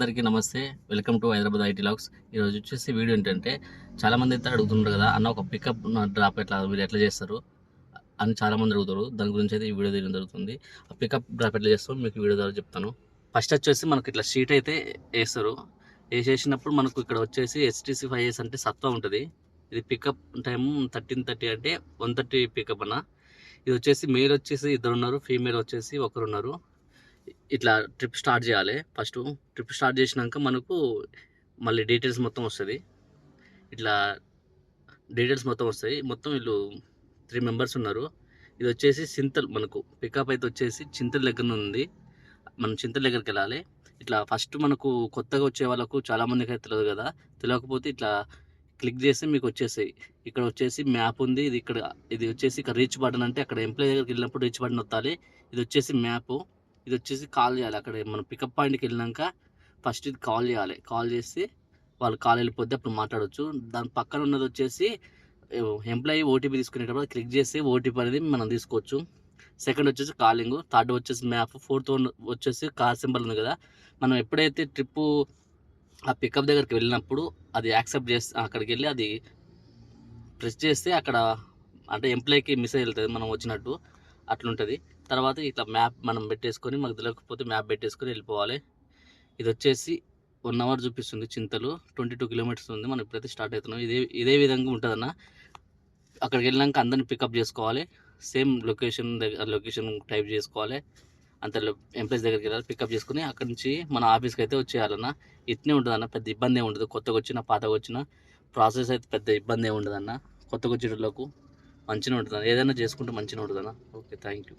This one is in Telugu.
అందరికీ నమస్తే. Welcome to Hyderabad IT logs ఈరోజు వచ్చేసి వీడియో ఏంటంటే చాలామంది అయితే అడుగుతుంటారు కదా అన్న ఒక పికప్ డ్రాప్ ఎట్లా మీరు ఎట్లా చేస్తారు? అని చాలామంది అడుగుతారు. దాని గురించి అయితే ఈ వీడియో తీయడం జరుగుతుంది. ఆ పికప్ డ్రాప్ ఎట్లా చేస్తాం మీకు వీడియో ద్వారా చెప్తాను. ఫస్ట్ వచ్చేసి మనకి ఇట్లా షీట్ అయితే వేస్తారు. వేసేసినప్పుడు మనకు ఇక్కడ వచ్చేసి ఎస్టీసీ ఫైవ్ ఎస్ అంటే సత్వ ఉంటుంది. ఇది పికప్ టైం థర్టీన్ థర్టీ అంటే వన్ థర్టీ పికప్ అన్న. ఇది వచ్చేసి మేల్ వచ్చేసి ఇద్దరు ఉన్నారు ఫీమేల్ వచ్చేసి ఒకరు ఉన్నారు. ఇట్లా ట్రిప్ స్టార్ట్ చేయాలి. ఫస్ట్ ట్రిప్ స్టార్ట్ చేసినాక మనకు మళ్ళీ డీటెయిల్స్ మొత్తం వస్తుంది. ఇట్లా డీటెయిల్స్ మొత్తం వస్తాయి మొత్తం వీళ్ళు త్రీ మెంబర్స్ ఉన్నారు. ఇది వచ్చేసి సింతల్ మనకు పికప్ అయితే వచ్చేసి చింతల దగ్గర ఉంది. మనం చింతల దగ్గరికి వెళ్ళాలి. ఇట్లా ఫస్ట్ మనకు కొత్తగా వచ్చే వాళ్ళకు చాలామందికి అయితే తెలియదు కదా. తెలియకపోతే ఇట్లా క్లిక్ చేస్తే మీకు వచ్చేసాయి ఇక్కడ వచ్చేసి మ్యాప్ ఉంది. ఇది ఇక్కడ ఇది వచ్చేసి ఇక్కడ రీచ్ బటన్ అంటే అక్కడ ఎంప్లాయ్ దగ్గరికి వెళ్ళినప్పుడు రీచ్ బటన్ నొత్తాలి ఇది వచ్చేసి మ్యాప్ ఇది వచ్చేసి కాల్ చేయాలి. అక్కడ మనం పికప్ పాయింట్కి వెళ్ళినాక ఫస్ట్ ఇది కాల్ చేయాలి. కాల్ చేసి వాళ్ళు కాల్ వెళ్ళిపోతే అప్పుడు మాట్లాడవచ్చు దాని పక్కన ఉన్నది వచ్చేసి ఎంప్లాయీ ఓటీపీ తీసుకునేటప్పుడు క్లిక్ చేసి ఓటీపీ అనేది మనం తీసుకోవచ్చు. సెకండ్ వచ్చేసి కాలింగ్. థర్డ్ వచ్చేసి మ్యాప్. ఫోర్త్ వచ్చేసి కార్ సింబల్ ఉంది కదా. మనం ఎప్పుడైతే ట్రిప్పు ఆ పికప్ దగ్గరికి వెళ్ళినప్పుడు అది యాక్సెప్ట్ చేస్తే అక్కడికి వెళ్ళి అది ప్రెస్ చేస్తే అక్కడ అంటే ఎంప్లాయీకి మిస్ వెళ్తుంది మనం వచ్చినట్టు. అట్లుంటుంది. తర్వాత ఇట్లా మ్యాప్ మనం పెట్టేసుకొని మాకు తెలియకపోతే మ్యాప్ పెట్టేసుకొని వెళ్ళిపోవాలి. ఇది వచ్చేసి వన్ అవర్ చూపిస్తుంది చింతలు. ట్వంటీ టూ కిలోమీటర్స్ ఉంది. మనం ఇప్పుడైతే స్టార్ట్ అవుతున్నాం. ఇదే ఇదే విధంగా ఉంటుందన్న. అక్కడికి వెళ్ళినాక అందరిని పికప్ చేసుకోవాలి. సేమ్ లొకేషన్ దగ్గర లొకేషన్ టైప్ చేసుకోవాలి. అంత ఎంప్లాయీస్ దగ్గరికి వెళ్ళాలి. పికప్ చేసుకుని అక్కడి నుంచి మన ఆఫీస్కి అయితే వచ్చేయాలన్న. ఇట్నే ఉంటుందన్న. పెద్ద ఇబ్బంది ఏమి ఉండదు. కొత్తగా వచ్చిన పాతగా వచ్చిన ప్రాసెస్ అయితే పెద్ద ఇబ్బంది ఏమి ఉండదన్న. కొత్తగా వచ్చేటోళ్ళకు మంచిగా ఉంటుందా ఏదైనా చేసుకుంటే మంచిగా ఉంటుందా ఓకే థ్యాంక్ యూ